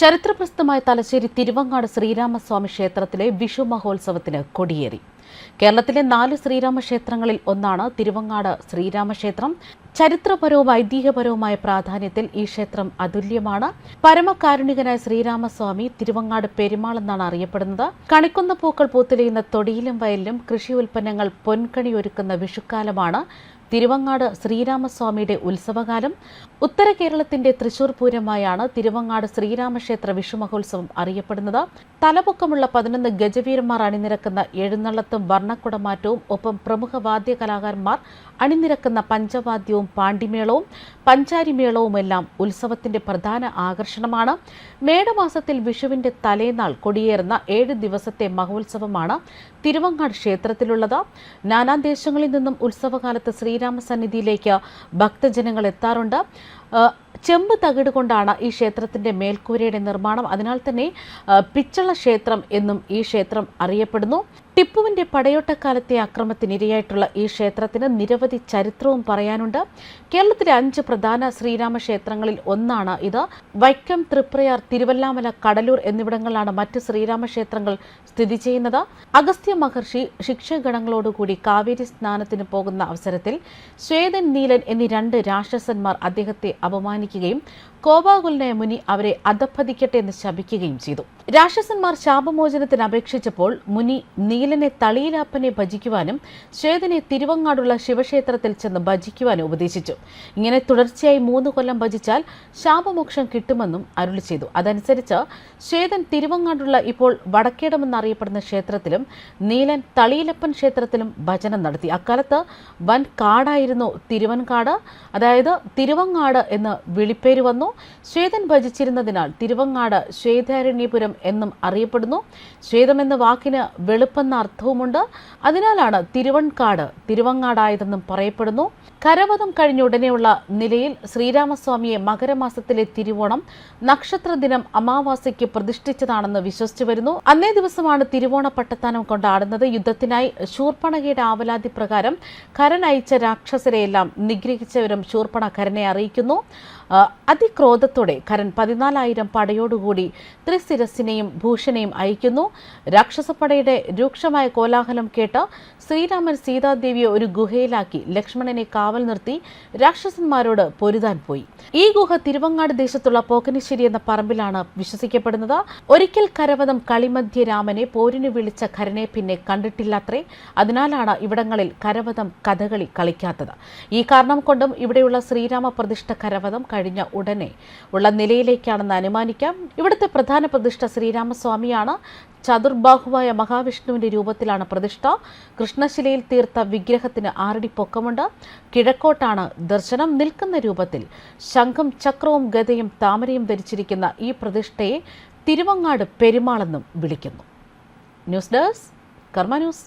ചരിത്രപ്രസിദ്ധമായ തലശ്ശേരി തിരുവങ്ങാട് ശ്രീരാമസ്വാമി ക്ഷേത്രത്തിലെ വിഷു മഹോത്സവത്തിന് കൊടിയേറി. കേരളത്തിലെ നാല് ശ്രീരാമ ക്ഷേത്രങ്ങളിൽ ഒന്നാണ് തിരുവങ്ങാട് ശ്രീരാമക്ഷേത്രം. ചരിത്രപരവും ഐതിഹ്യപരവുമായ പ്രാധാന്യത്തിൽ ഈ ക്ഷേത്രം അതുല്യമാണ്. പരമകാരുണികനായ ശ്രീരാമസ്വാമി തിരുവങ്ങാട് പെരുമാൾ എന്നാണ് അറിയപ്പെടുന്നത്. കണിക്കുന്ന പൂക്കൾ പൂത്തുലയുന്ന തൊടിയിലും വയലിലും കൃഷി ഉൽപ്പന്നങ്ങൾ പൊൻകണി ഒരുക്കുന്ന വിഷുക്കാലമാണ് തിരുവങ്ങാട് ശ്രീരാമസ്വാമിയുടെ ഉത്സവകാലം. ഉത്തര കേരളത്തിന്റെ തൃശൂർ പൂരമായാണ് തിരുവങ്ങാട് ശ്രീരാമക്ഷേത്ര വിഷുമഹോത്സവം അറിയപ്പെടുന്നത്. തലപൊക്കമുള്ള പതിനൊന്ന് ഗജവീരന്മാർ അണിനിരക്കുന്ന എഴുന്നള്ളത്തും വർണക്കുടമാറ്റവും ഒപ്പം പ്രമുഖ വാദ്യ കലാകാരന്മാർ അണിനിരക്കുന്ന പഞ്ചവാദ്യവും പാണ്ടിമേളവും പഞ്ചാരിമേളവുമെല്ലാം ഉത്സവത്തിന്റെ പ്രധാന ആകർഷണമാണ്. മേടമാസത്തിൽ വിഷുവിന്റെ തലേനാൾ കൊടിയേറുന്ന ഏഴ് ദിവസത്തെ മഹോത്സവമാണ് തിരുവങ്ങാട് ക്ഷേത്രത്തിലുള്ളത്. നാനാദേശങ്ങളിൽ നിന്നും ഉത്സവകാലത്ത് ശ്രീരാമസന്നിധിയിലേക്ക് ഭക്തജനങ്ങൾ എത്താറുണ്ട്. ചെമ്പ് തകിട് കൊണ്ടാണ് ഈ ക്ഷേത്രത്തിന്റെ മേൽക്കൂരയുടെ നിർമ്മാണം. അതിനാൽ തന്നെ പിച്ചള ക്ഷേത്രം എന്നും ഈ ക്ഷേത്രം അറിയപ്പെടുന്നു. ടിപ്പുവിന്റെ പടയോട്ടക്കാലത്തെ അക്രമത്തിനിരയായിട്ടുള്ള ഈ ക്ഷേത്രത്തിന് നിരവധി ചരിത്രവും പറയാനുണ്ട്. കേരളത്തിലെ അഞ്ച് പ്രധാന ശ്രീരാമ ക്ഷേത്രങ്ങളിൽ ഒന്നാണ് ഇത്. വൈക്കം തൃപ്രയാർ തിരുവല്ലാമല കടലൂർ എന്നിവിടങ്ങളിലാണ് മറ്റ് ശ്രീരാമ ക്ഷേത്രങ്ങൾ സ്ഥിതി ചെയ്യുന്നത്. അഗസ്ത്യ മഹർഷി ശിക്ഷഗണങ്ങളോടുകൂടി കാവേരി സ്നാനത്തിന് പോകുന്ന അവസരത്തിൽ ശ്വേതൻ നീലൻ എന്നീ രണ്ട് രാക്ഷസന്മാർ അദ്ദേഹത്തെ അപമാനിക്കുകയും കോപാകുലനായ മുനി അവരെ അധപ്പതിക്കട്ടെ എന്ന് ശപിക്കുകയും ചെയ്തു. രാക്ഷസന്മാർ ശാപമോചനത്തിന് അപേക്ഷിച്ചപ്പോൾ മുനി നീലനെ തളിയിലാപ്പനെ ഭജിക്കുവാനും ശ്വേതനെ തിരുവങ്ങാടുള്ള ശിവക്ഷേത്രത്തിൽ ചെന്ന് ഭജിക്കുവാനും ഉപദേശിച്ചു. ഇങ്ങനെ തുടർച്ചയായി മൂന്ന് കൊല്ലം ഭജിച്ചാൽ ശാപമോക്ഷം കിട്ടുമെന്നും അരുളി ചെയ്തു. അതനുസരിച്ച് ശ്വേതൻ തിരുവങ്ങാടുള്ള ഇപ്പോൾ വടക്കേടമെന്നറിയപ്പെടുന്ന ക്ഷേത്രത്തിലും നീലൻ തളിയിലപ്പൻ ക്ഷേത്രത്തിലും ഭജനം നടത്തി. അക്കാലത്ത് വൻ കാടായിരുന്നു തിരുവൻകാട്. അതായത് തിരുവങ്ങാട് എന്ന് വിളിപ്പേര് വന്നു. ശ്വേതൻ ഭജിച്ചിരുന്നതിനാൽ തിരുവങ്ങാട് ശ്വേതാരണ്യപുരം എന്നും അറിയപ്പെടുന്നു. ശ്വേതം എന്ന വാക്കിന് വെളുപ്പെന്ന അർത്ഥവുമുണ്ട്. അതിനാലാണ് തിരുവൺകാട് തിരുവങ്ങാടായതെന്നും പറയപ്പെടുന്നു. കരവധം കഴിഞ്ഞ ഉടനെയുള്ള നിലയിൽ ശ്രീരാമസ്വാമിയെ മകരമാസത്തിലെ തിരുവോണം നക്ഷത്ര ദിനം അമാവാസിക്ക് പ്രതിഷ്ഠിച്ചതാണെന്ന് വിശ്വസിച്ചു വരുന്നു. അന്നേ ദിവസമാണ് തിരുവോണ പട്ടത്താനം കൊണ്ടാടുന്നത്. യുദ്ധത്തിനായി ശൂർപ്പണകയുടെ ആവലാതി പ്രകാരം കരൻ അയച്ച രാക്ഷസരെയെല്ലാം നിഗ്രഹിച്ചവരും ശൂർപ്പണ കരനെ അറിയിക്കുന്നു അതിക്രോധത്തോടെ കരൻ പതിനാലായിരം പടയോടുകൂടി ത്രിശിരസിനെയും ഭൂഷണെയും അയക്കുന്നു. രാക്ഷസപ്പടയുടെ രൂക്ഷമായ കോലാഹലം കേട്ട് ശ്രീരാമൻ സീതാദേവിയെ ഒരു ഗുഹയിലാക്കി ലക്ഷ്മണനെ കാവൽ നിർത്തി രാക്ഷസന്മാരോട് പൊരുതാൻ പോയി. ഈ ഗുഹ തിരുവങ്ങാട് ദേശത്തുള്ള പോക്കനിശ്ശേരി എന്ന പറമ്പിലാണ് വിശ്വസിക്കപ്പെടുന്നത്. ഒരിക്കൽ കരവതം കളിമധ്യ രാമനെ പോരിന് വിളിച്ച ഖരനെ പിന്നെ കണ്ടിട്ടില്ലാത്രേ. അതിനാലാണ് ഇവിടങ്ങളിൽ കരവതം കഥകളി കളിക്കാത്തത്. ഈ കാരണം കൊണ്ടും ഇവിടെയുള്ള ശ്രീരാമ പ്രതിഷ്ഠ കരവതം കഴിഞ്ഞ ഉടനെ ഉള്ള നിലയിലേക്കാണെന്ന് അനുമാനിക്കാം. ഇവിടുത്തെ പ്രധാന പ്രതിഷ്ഠ ശ്രീരാമസ്വാമിയാണ്. ചതുർബാഹുവായ മഹാവിഷ്ണുവിന്റെ രൂപത്തിലാണ് പ്രതിഷ്ഠ. കൃഷ്ണശിലയിൽ തീർത്ത വിഗ്രഹത്തിന് ആറടി പൊക്കമുണ്ട്. കിഴക്കോട്ടാണ് ദർശനം നിൽക്കുന്ന രൂപത്തിൽ. ശംഖം ചക്രവും ഗതയും താമരയും ധരിച്ചിരിക്കുന്ന ഈ പ്രതിഷ്ഠയെ തിരുവങ്ങാട് പെരുമാളെന്നും വിളിക്കുന്നു. News desk Karma news.